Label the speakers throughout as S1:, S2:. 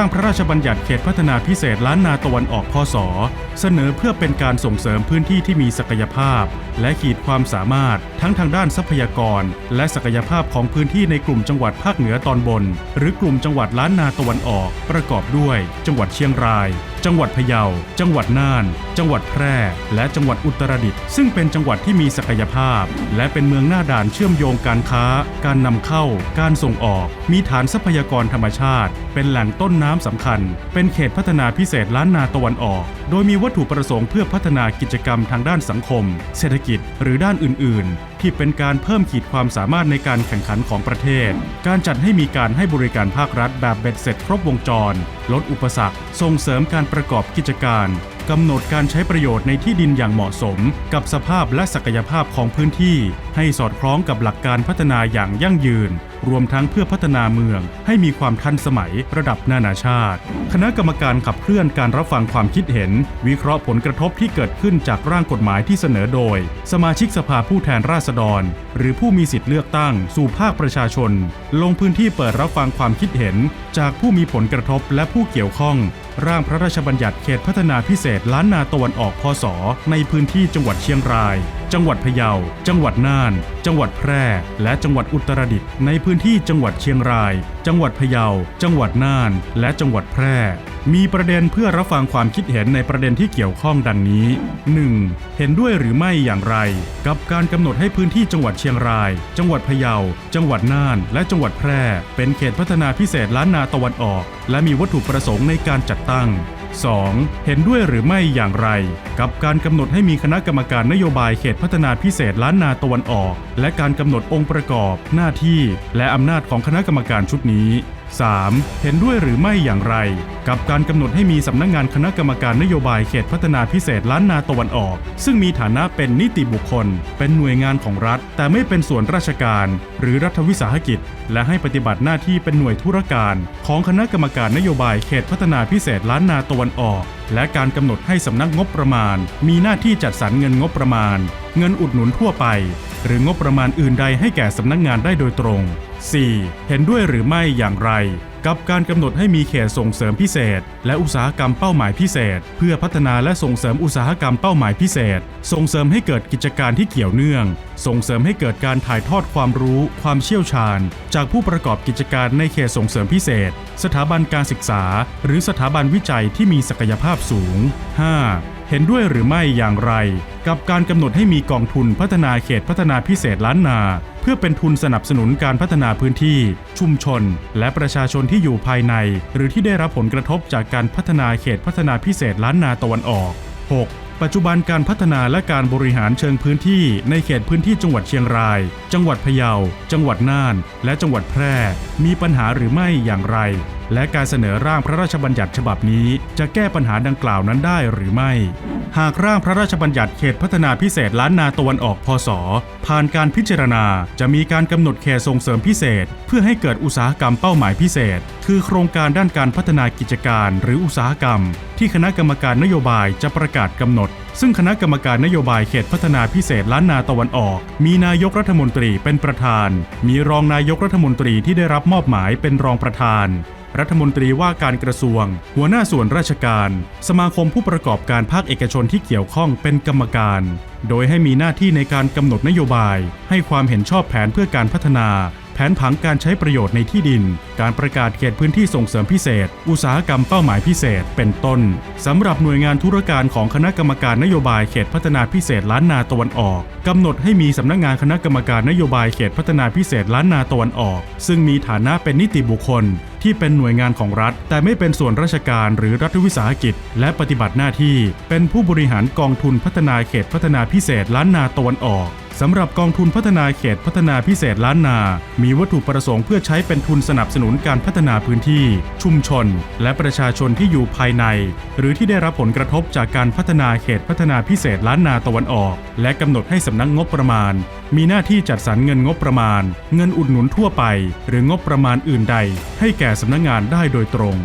S1: ร่างพระราชบัญญัติเขตพัฒนาพิเศษล้านนาตะวันออกพศ เสนอเพื่อเป็นการส่งเสริมพื้นที่ที่มีศักยภาพ และขีดความสามารถทั้งทางด้านทรัพยากร และศักยภาพของพื้นที่ในกลุ่มจังหวัดภาคเหนือตอนบน หรือกลุ่มจังหวัดล้านนาตะวันออก ประกอบด้วย จังหวัดเชียงราย จังหวัดพะเยา จังหวัดน่าน จังหวัดแพร่ และจังหวัดอุตรดิตถ์ซึ่งเป็นจังหวัดที่มีศักยภาพ และเป็นเมืองหน้าด่านเชื่อมโยงการค้า การนำเข้า การส่งออก มีฐานทรัพยากรธรรมชาติ เป็นแหล่งต้นน้ำสำคัญ เป็นเขตพัฒนาพิเศษล้านนาตะวันออก โดยมีวัตถุประสงค์เพื่อพัฒนากิจกรรมทางด้านสังคม เศรษฐกิจหรือด้านอื่น ๆ ที่เป็นการเพิ่มขีดความสามารถในการแข่งขันของประเทศ การจัดให้มีการให้บริการภาครัฐแบบเบ็ดเสร็จครบวงจร ลดอุปสรรค ส่งเสริมการประกอบกิจการ กำหนดการใช้ประโยชน์ในที่ดินอย่างเหมาะสม กับสภาพและศักยภาพของพื้นที่ ให้สอดคล้องกับหลักการพัฒนาอย่างยั่งยืน รวมทั้งเพื่อพัฒนาเมือง ให้มีความทันสมัยระดับนานาชาติ คณะกรรมการขับเคลื่อนการรับฟังความคิดเห็น วิเคราะห์ผลกระทบที่เกิดขึ้นจากร่างกฎหมายที่เสนอโดย สมาชิกสภาผู้แทนราษฎร หรือผู้มีสิทธิ์เลือกตั้งสู่ภาคประชาชน ลงพื้นที่เปิดรับฟังความคิดเห็น จากผู้มีผลกระทบและผู้เกี่ยวข้อง ร่างพระราชบัญญัติเขตพัฒนาพิเศษล้านนาตะวันออกพศ ในพื้นที่จังหวัดเชียงราย จังหวัดพะเยา จังหวัดน่าน จังหวัดแพร่ และจังหวัดอุตรดิตถ์ในพื้นที่จังหวัดเชียงราย จังหวัดพะเยา จังหวัดน่าน และจังหวัดแพร่ มีประเด็นเพื่อรับฟังความคิดเห็นในประเด็นที่เกี่ยวข้องดังนี้ 1. เห็นด้วยหรือไม่อย่างไร กับการกำหนดให้พื้นที่จังหวัดเชียงราย จังหวัดพะเยา จังหวัดน่าน และจังหวัดแพร่ เป็นเขตพัฒนาพิเศษล้านนาตะวันออก และมีวัตถุประสงค์ในการจัดตั้ง 2. เห็นด้วยหรือไม่อย่างไร กับการกำหนดให้มีคณะกรรมการนโยบายเขตพัฒนาพิเศษล้านนาตะวันออก และการกำหนดองค์ประกอบ หน้าที่ และอำนาจของคณะกรรมการชุดนี้ 3. เห็นด้วยหรือไม่อย่างไร กับการกำหนดให้มีสำนักงงานคณะกรรมการนโยบายเขตพัฒนาพิเศษล้านนาตะวันออก ซึ่งมีฐานะเป็นนิติบุคคล เป็นหน่วยงานของรัฐ แต่ไม่เป็นส่วนราชการ หรือรัฐวิสาหกิจ และให้ปฏิบัติหน้าที่เป็นหน่วยธุรการ ของคณะกรรมการนโยบายเขตพัฒนาพิเศษล้านนาตะวันออก และการกำหนดให้สำนักงบประมาณ มีหน้าที่จัดสรรเงินงบประมาณ เงินอุดหนุนทั่วไป หรืองบประมาณอื่นใดให้แก่สำนักงานได้โดยตรง 4. เห็นด้วยหรือไม่อย่างไร กับการกำหนดให้มีเขตส่งเสริมพิเศษ และอุตสาหกรรมเป้าหมายพิเศษ เพื่อพัฒนาและส่งเสริมอุตสาหกรรมเป้าหมายพิเศษ ส่งเสริมให้เกิดกิจการที่เกี่ยวเนื่อง ส่งเสริมให้เกิดการถ่ายทอดความรู้ ความเชี่ยวชาญ จากผู้ประกอบกิจการในเขตส่งเสริมพิเศษ สถาบันการศึกษา หรือสถาบันวิจัยที่มีศักยภาพสูง 5. เห็นด้วยหรือไม่อย่างไร กับการกำหนดให้มีกองทุนพัฒนาเขตพัฒนาพิเศษล้านนา เพื่อเป็นทุนสนับสนุนการพัฒนาพื้นที่ ชุมชน และประชาชนที่อยู่ภายใน หรือที่ได้รับผลกระทบจากการพัฒนาเขตพัฒนาพิเศษล้านนาตะวันออก 6. ปัจจุบันการพัฒนาและการบริหารเชิงพื้นที่ในเขตพื้นที่จังหวัดเชียงราย จังหวัดพะเยา จังหวัดน่าน และจังหวัดแพร่ มีปัญหาหรือไม่อย่างไร และการเสนอร่างพระราชบัญญัติฉบับนี้ จะแก้ปัญหาดังกล่าวนั้นได้หรือไม่ หากร่างพระราชบัญญัติเขตพัฒนาพิเศษล้านนาตะวันออกพศ ผ่านการพิจารณา จะมีการกำหนดเขตส่งเสริมพิเศษ เพื่อให้เกิดอุตสาหกรรมเป้าหมายพิเศษ คือโครงการด้านการพัฒนากิจการ หรืออุตสาหกรรม ที่คณะกรรมการนโยบายจะประกาศกำหนด ซึ่งคณะกรรมการนโยบายเขตพัฒนาพิเศษล้านนาตะวันออก มีนายกรัฐมนตรีเป็นประธาน มีรองนายกรัฐมนตรีที่ได้รับมอบหมายเป็นรองประธาน รัฐมนตรีว่าการกระทรวง หัวหน้าส่วนราชการ สมาคมผู้ประกอบการภาคเอกชนที่เกี่ยวข้องเป็นกรรมการ โดยให้มีหน้าที่ในการกำหนดนโยบาย ให้ความเห็นชอบแผนเพื่อการพัฒนา นผังการใช้ประโยชน์ในที่ดิน การประกาศเขตพื้นที่ส่งเสริมพิเศษ อุตสาหกรรมเป้าหมายพิเศษ เป็นต้นสำหรับหน่วยงานธุรการของคณะกรรมการนโยบายเขตพัฒนาพิเศษล้านนาตะวันออกกำหนดให้มีสำนักงานคณะกรรมการนโยบายเขตพัฒนาพิเศษล้านนาตะวันออก ซึ่งมีฐานะเป็นนิติบุคคล ที่เป็นหน่วยงานของรัฐ แต่ไม่เป็นส่วนราชการหรือรัฐวิสาหกิจ และปฏิบัติหน้าที่ เป็นผู้บริหารกองทุนพัฒนาเขตพัฒนาพิเศษล้านนาตะวันออก สำหรับกองทุนพัฒนาเขตพัฒนาพิเศษล้านนา มีวัตถุประสงค์เพื่อใช้เป็นทุนสนับสนุนการพัฒนาพื้นที่ ชุมชน และประชาชนที่อยู่ภายใน หรือที่ได้รับผลกระทบจากการพัฒนาเขตพัฒนาพิเศษล้านนาตะวันออก และกำหนดให้สำนักงบประมาณ มีหน้าที่จัดสรรเงินงบประมาณ เงินอุดหนุนทั่วไป หรืองบประมาณอื่นใด ให้แก่สำนักงานได้โดยตรง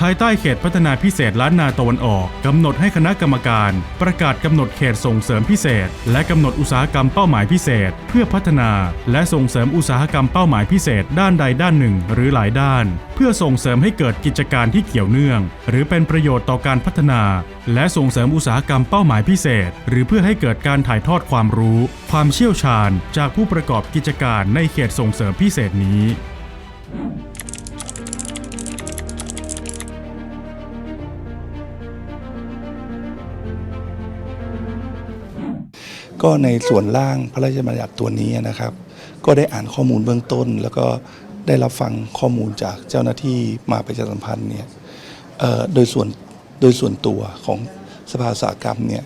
S1: ภายใต้เขตพัฒนาพิเศษล้านนาตะวันออก กำหนดให้คณะกรรมการ ประกาศกำหนดเขตส่งเสริมพิเศษ และกำหนดอุตสาหกรรมเป้าหมายพิเศษ เพื่อพัฒนา และส่งเสริมอุตสาหกรรมเป้าหมายพิเศษ ด้านใดด้านหนึ่ง หรือหลายด้าน เพื่อส่งเสริมให้เกิดกิจการที่เกี่ยวเนื่อง หรือเป็นประโยชน์ต่อการพัฒนา และส่งเสริมอุตสาหกรรมเป้าหมายพิเศษ หรือเพื่อให้เกิดการถ่ายทอดความรู้ ความเชี่ยวชาญ จากผู้ประกอบกิจการในเขตส่งเสริมพิเศษนี้
S2: ก็ในส่วนร่างพระราชบัญญัติตัวนี้นะครับ ก็ได้อ่านข้อมูลเบื้องต้น แล้วก็ได้รับฟังข้อมูลจากเจ้าหน้าที่มาประชาสัมพันธ์เนี่ยโดยส่วนโดยส่วนตัวของสภาสาหกรรมเนี่ย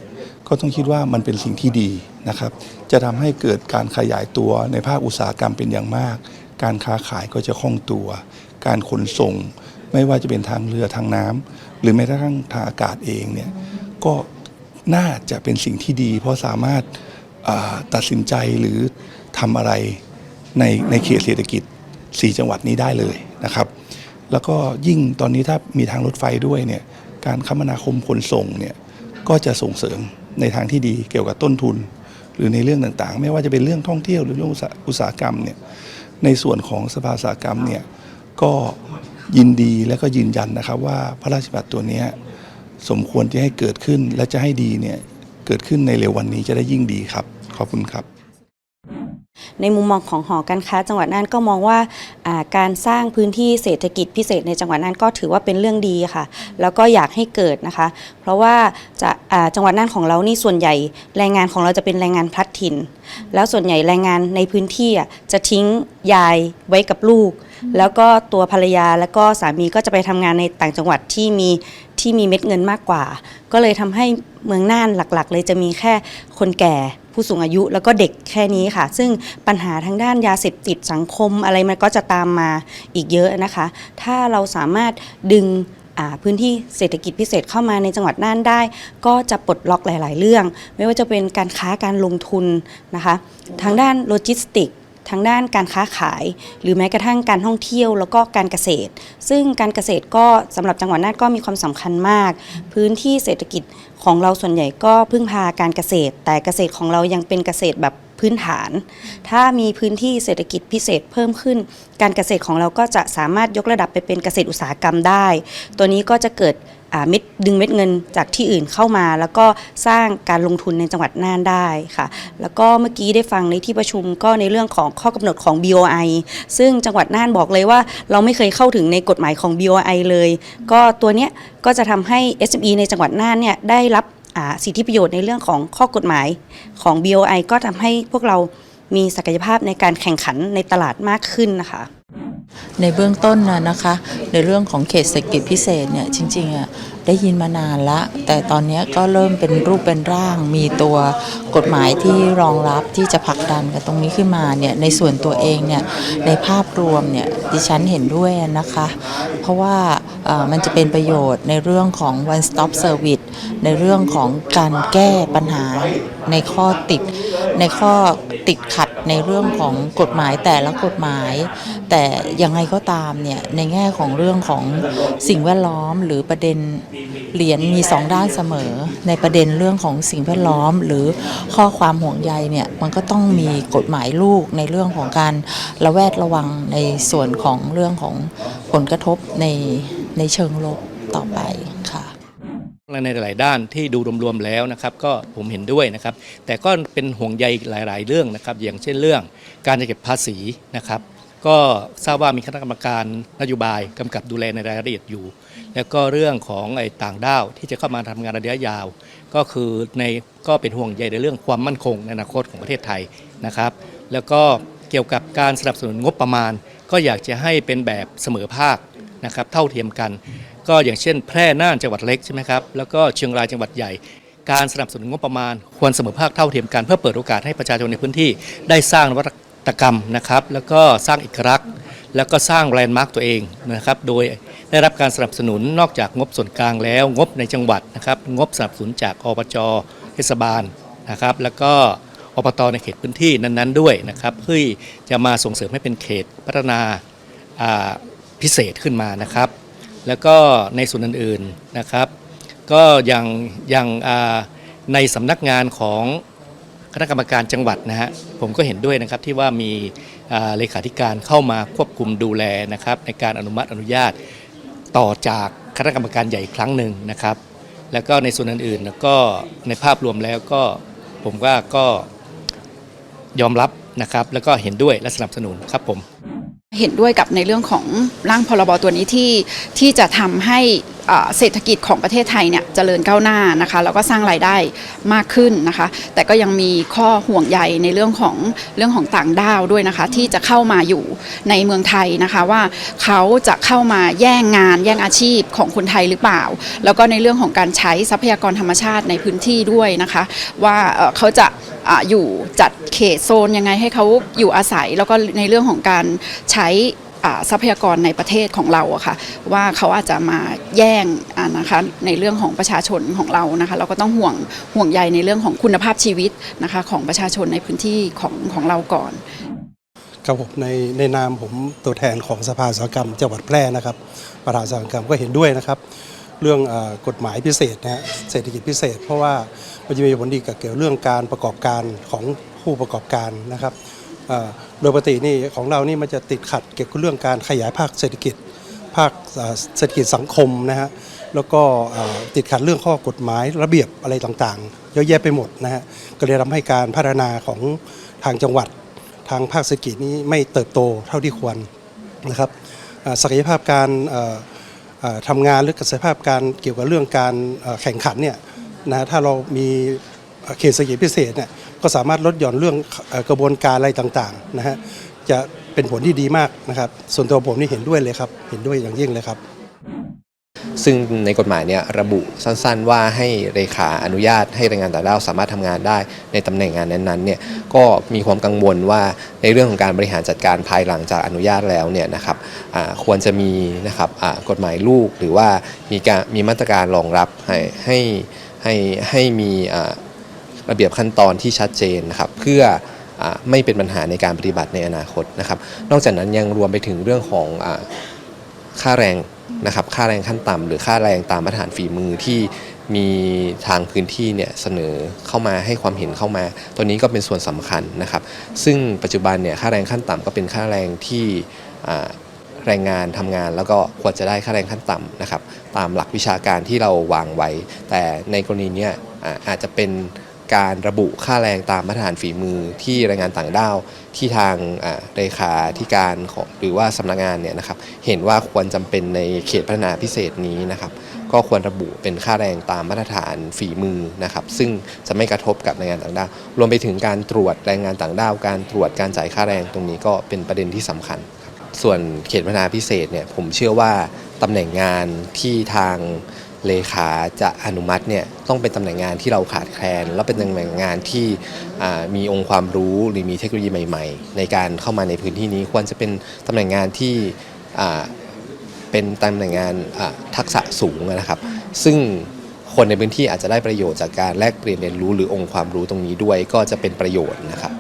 S2: ก็ต้องคิดว่ามันเป็นสิ่งที่ดีนะครับ จะทำให้เกิดการขยายตัวในภาคอุตสาหกรรมเป็นอย่างมาก การค้าขายก็จะคล่องตัว การขนส่ง ไม่ว่าจะเป็นทางเรือทางน้ำหรือแม้กระทั่งทางอากาศเองเนี่ยก็ น่าจะเป็นสิ่งที่ดี เพราะสามารถตัดสินใจหรือทำอะไรในในเขตเศรษฐกิจ 4 จังหวัดนี้ได้เลยนะครับ แล้วก็ยิ่งตอนนี้ถ้ามีทางรถไฟด้วยเนี่ยการคมนาคมขนส่งเนี่ยก็จะส่งเสริมในทางที่ดีเกี่ยวกับต้นทุน หรือในเรื่องต่างๆ ไม่ว่าจะเป็นเรื่องท่องเที่ยวหรือเรื่องอุตสาหกรรมเนี่ยในส่วนของสภาอุตสาหกรรมเนี่ยก็ยินดีและก็ยืนยันนะครับว่าพระราชบัญญัติตัวนี้ สมควรที่ให้เกิดขึ้นและจะให้ดีเนี่ยเกิดขึ้นในเร็ววันนี้จะได้ยิ่งดีครับ ขอบคุณครับ
S3: ในมุมมองของหอการค้า จังหวัดน่านก็มองว่าการสร้างพื้นที่เศรษฐกิจพิเศษในจังหวัดน่านก็ถือว่าเป็นเรื่องดีค่ะ แล้วก็อยากให้เกิดนะคะ เพราะว่าจะจังหวัดน่านของเรานี่ส่วนใหญ่แรงงานของเราจะเป็นแรงงานพลัดถิ่น แล้วส่วนใหญ่แรงงานในพื้นที่จะทิ้งยายไว้กับลูก แล้วก็ตัวภรรยาแล้วก็สามีก็จะไปทำงานในต่างจังหวัดที่มี ที่มีเม็ดเงินมากกว่า ก็เลยทำให้เมืองน่านหลักๆ เลยจะมีแค่คนแก่ผู้สูงอายุแล้วก็เด็กแค่นี้ค่ะ ซึ่งปัญหาทางด้านยาเสพติดสังคมอะไรมันก็จะตามมาอีกเยอะนะคะ ถ้าเราสามารถดึงพื้นที่เศรษฐกิจพิเศษเข้ามาในจังหวัดน่านได้ ก็จะปลดล็อกหลาย ๆ เรื่อง ไม่ว่าจะเป็นการค้าการลงทุนนะคะ ทางด้านโลจิสติก ทางด้านการค้าขาย หรือแม้กระทั่งการท่องเที่ยวแล้วก็การเกษตร ซึ่งการเกษตรก็สำหรับจังหวัดน่านก็มีความสำคัญมาก พื้นที่เศรษฐกิจของเราส่วนใหญ่ก็พึ่งพาการเกษตร แต่เกษตรของเรายังเป็นเกษตรแบบ พื้นฐาน ถ้ามีพื้นที่เศรษฐกิจพิเศษเพิ่มขึ้น การเกษตรของเราก็จะสามารถยกระดับไปเป็นเกษตรอุตสาหกรรมได้ ตัวนี้ก็จะเกิดเม็ดดึงเม็ดเงินจากที่อื่นเข้ามา แล้วก็สร้างการลงทุนในจังหวัดน่านได้ค่ะ แล้วก็เมื่อกี้ได้ฟังในที่ประชุมก็ในเรื่องของข้อกำหนดของ BOI ซึ่งจังหวัดน่านบอกเลยว่า เราไม่เคยเข้าถึงในกฎหมายของ BOI เลย ก็ตัวเนี้ยก็จะทำให้ SME ในจังหวัดน่านเนี่ยได้รับ สิทธิประโยชน์ในเรื่องของข้อกฎหมายของ BOI ก็ทำให้พวกเรามีศักยภาพในการแข่งขันในตลาดมากขึ้นนะคะ
S4: ในเบื้องต้นนะนะคะ ในเรื่องของเขตเศรษฐกิจพิเศษเนี่ยจริงๆอะ ได้ยินมานานละ แต่ตอนนี้ก็เริ่มเป็นรูปเป็นร่าง มีตัวกฎหมายที่รองรับที่จะผลักดันกันตรงนี้ขึ้นมาเนี่ยในส่วนตัวเองเนี่ยในภาพรวมเนี่ยดิฉันเห็นด้วยนะคะ เพราะว่ามันจะเป็นประโยชน์ในเรื่องของ one stop service ในเรื่องของการแก้ปัญหาในข้อติดในข้อติดขัดในเรื่องของกฎหมายแต่ละกฎหมาย แต่ยังไงก็ตามเนี่ยในแง่ของเรื่องของสิ่งแวดล้อมหรือประเด็นเหรียญมีสองด้านเสมอ ในประเด็นเรื่องของสิ่งแวดล้อม หรือข้อความห่วงใยเนี่ยมันก็ต้องมีกฎหมายลูกในเรื่องของการระแวดระวังในส่วนของเรื่องของผลกระทบในในเชิงลบต่อไปค่ะ
S5: ในหลายด้านที่ดูรวมๆแล้วนะครับก็ผมเห็นด้วยนะครับ แต่ก็เป็นห่วงใยหลาย ๆ เรื่องนะครับ อย่างเช่นเรื่องการเก็บภาษีนะครับ ก็ทราบว่ามีคณะกรรมการนโยบายกำกับดูแลในรายละเอียดอยู่ แล้วก็เรื่องของไอ้ต่างด้าวที่จะเข้ามาทำงานระยะยาว ก็คือในก็เป็นห่วงใยในเรื่องความมั่นคงในอนาคตของประเทศไทยนะครับ แล้วก็เกี่ยวกับการสนับสนุนงบประมาณ ก็อยากจะให้เป็นแบบเสมอภาคนะครับเท่าเทียมกัน ก็อย่างเช่น แพร่น่านจังหวัดเล็กใช่ไหมครับแล้วก็เชียงรายจังหวัดใหญ่การสนับสนุนงบประมาณ ควรเสมอภาคเท่าเทียมกันเพื่อเปิดโอกาสให้ประชาชนในพื้นที่ได้สร้างวัตกรรมนะครับ แล้วก็สร้างเอกลักษณ์ แล้วก็สร้างแลนด์มาร์กตัวเองนะครับ โดย ได้รับการสนับสนุนนอกจากงบส่วนกลางแล้ว งบในจังหวัดนะครับงบสนับสนุนจากอบจเทศบาลนะครับ แล้วก็อบตในเขตพื้นที่นั้นๆด้วยนะครับเพื่อจะมาส่งเสริมให้เป็นเขตพัฒนาพิเศษขึ้นมานะครับ แล้วก็ในส่วนอื่นๆนะครับ ก็อย่างอย่างในสำนักงานของคณะกรรมการจังหวัดนะฮะผมก็เห็นด้วยนะครับที่ว่ามีเลขาธิการเข้ามาควบคุมดูแลนะครับในการอนุมัติอนุญาต ต่อจากคณะกรรมการใหญ่อีกครั้งหนึ่งนะครับ แล้วก็ในส่วนอื่นๆก็ในภาพรวมแล้วก็ผมว่าก็ยอมรับนะครับ แล้วก็เห็นด้วยและสนับสนุนครับผม
S6: เห็นด้วยกับในเรื่องของร่างพรบตัวนี้ที่ที่จะทำให้ เศรษฐกิจของประเทศไทยเนี่ยเจริญก้าวหน้านะคะแล้วก็สร้างรายได้มากขึ้นนะคะ แต่ก็ยังมีข้อห่วงใยในเรื่องของเรื่องของต่างด้าวด้วยนะคะ ที่จะเข้ามาอยู่ในเมืองไทยนะคะว่าเขาจะเข้ามาแย่งงานแย่งอาชีพของคนไทยหรือเปล่า แล้วก็ในเรื่องของการใช้ทรัพยากรธรรมชาติในพื้นที่ด้วยนะคะ ว่าเขาจะอยู่จัดเขตโซนยังไงให้เขาอยู่อาศัย แล้วก็ในเรื่องของการใช้ ทรัพยากรในประเทศของเราอะค่ะว่าเขาอาจจะมาแย่งนะคะในเรื่องของประชาชนของเรานะคะเราก็ต้องห่วงห่วงใยในเรื่องของคุณภาพชีวิตนะคะของประชาชนในพื้นที่ของของเราก่อน
S7: ครับผมในในนามผมตัวแทนของสภาสาหกรรมจังหวัดแพร่นะครับประธานสาหกรรมก็เห็นด้วยนะครับ เรื่องอกฎหมายพิเศษนะฮะเศรษฐกิจพิเศษ เพราะว่ามันจะมีผลดีกับเกี่ยวเรื่องการประกอบการของผู้ประกอบการนะครับ โดยปกตินี่ของเรานี่มันจะติดขัดเกี่ยวกับเรื่องการขยายภาคเศรษฐกิจ ภาคเศรษฐกิจสังคมนะฮะแล้วก็ติดขัดเรื่องข้อกฎหมายระเบียบอะไรต่างๆเยอะแยะไปหมดนะฮะก็เลยทำให้การพัฒนาของทางจังหวัดทางภาคเศรษฐกิจนี้ไม่เติบโตเท่าที่ควรนะครับศักยภาพการทำงานหรือศักยภาพการเกี่ยวกับเรื่องการแข่งขันเนี่ยนะถ้าเรามี เขตเศรษฐกิจพิเศษเนี่ยก็สามารถลดหย่อนเรื่องกระบวนการอะไรต่างๆนะฮะจะเป็นผลที่ดีมากนะครับ ส่วนตัวผมนี่เห็นด้วยเลยครับ เห็นด้วยอย่างยิ่งเลยครับ
S8: ซึ่งในกฎหมายเนี่ยระบุสั้นๆ ว่าให้เลขาอนุญาตให้แรงงานต่างด้าวสามารถทำงานได้ในตำแหน่งงานนั้นๆเนี่ยก็มีความกังวลว่าในเรื่องของการบริหารจัดการภายหลังจากอนุญาตแล้วเนี่ยนะครับควรจะมีนะครับกฎหมายลูกหรือว่ามีการมีมาตรการรองรับให้ให้ให้ให้มี ระเบียบขั้นตอนที่ชัดเจนนะครับเพื่ออไม่เป็นปัญหาในการปฏิบัติในอนาคตนะครับ นอกจากนั้นยังรวมไปถึงเรื่องของอค่าแรงนะครับค่าแรงขั้นต่ำหรือค่าแรงตามมาตรฐานฝีมือที่มีทางพื้นที่เนี่ยเสนอเข้ามาให้ความเห็นเข้ามา ตัวนี้ก็เป็นส่วนสำคัญนะครับ ซึ่งปัจจุบันเนี่ยค่าแรงขั้นต่ำก็เป็นค่าแรงที่แรงงานทำงาน แล้วก็ควรจะได้ค่าแรงขั้นต่ำนะครับ ตามหลักวิชาการที่เราวางไว้ แต่ในกรณีเนี้ยอาจจะเป็น การระบุค่าแรงตามมาตรฐานฝีมือที่แรงงานต่างด้าวที่ทางเลขาธิการของหรือว่าสำนักงานเนี่ยนะครับเห็นว่าควรจำเป็นในเขตพัฒนาพิเศษนี้นะครับ ก็ควรระบุเป็นค่าแรงตามมาตรฐานฝีมือนะครับ ซึ่งจะไม่กระทบกับแรงงานต่างด้าวรวมไปถึงการตรวจแรงงานต่างด้าว การตรวจการจ่ายค่าแรงตรงนี้ก็เป็นประเด็นที่สำคัญ ส่วนเขตพัฒนาพิเศษเนี่ยผมเชื่อว่าตำแหน่งงานที่ทาง เลขาจะอนุมัติเนี่ยต้องเป็นตำแหน่งงานที่เราขาดแคลน และเป็นตำแหน่งงานที่มีองค์ความรู้หรือมีเทคโนโลยีใหม่ ๆ ในการเข้ามาในพื้นที่นี้ควรจะเป็นตำแหน่งงานที่เป็นตำแหน่งงานทักษะสูงนะครับ ซึ่งคนในพื้นที่อาจจะได้ประโยชน์จากการแลกเปลี่ยนเรียนรู้หรือองค์ความรู้ตรงนี้ด้วยก็จะเป็นประโยชน์นะครับ